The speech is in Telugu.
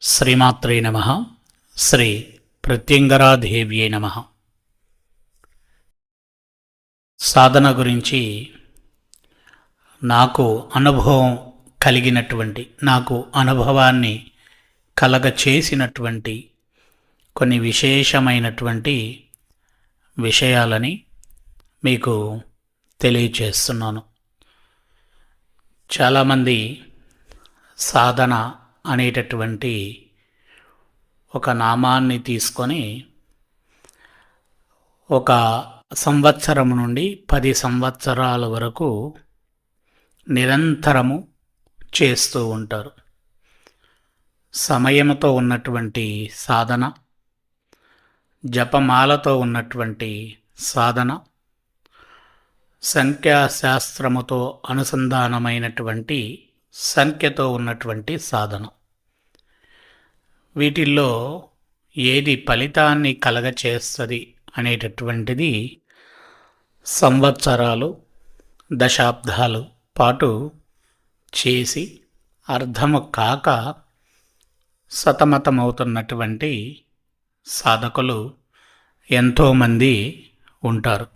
శ్రీమాత్రే నమ. శ్రీ ప్రత్యంగరాదేవ్యే నమ. సాధన గురించి నాకు అనుభవం కలిగినటువంటి నాకు అనుభవాన్ని కలగ చేసినటువంటి కొన్ని విశేషమైనటువంటి విషయాలని మీకు తెలియచేస్తున్నాను. చాలామంది సాధన అనేటటువంటి ఒక నామాన్ని తీసుకొని ఒక సంవత్సరం నుండి పది సంవత్సరాల వరకు నిరంతరము చేస్తూ ఉంటారు. సమయంతో ఉన్నటువంటి సాధన జపమాలతో ఉన్నటువంటి సాధన సంఖ్యాశాస్త్రముతో అనుసంధానమైనటువంటి సంఖ్యతో ఉన్నటువంటి సాధన. వీటిల్లో ఏది ఫలితాన్ని కలగచేస్తుంది అనేటటువంటిది సంవత్సరాలు దశాబ్దాలు పాటు చేసి అర్థము కాక సతమతమవుతున్నటువంటి సాధకులు ఎంతోమంది ఉంటారు.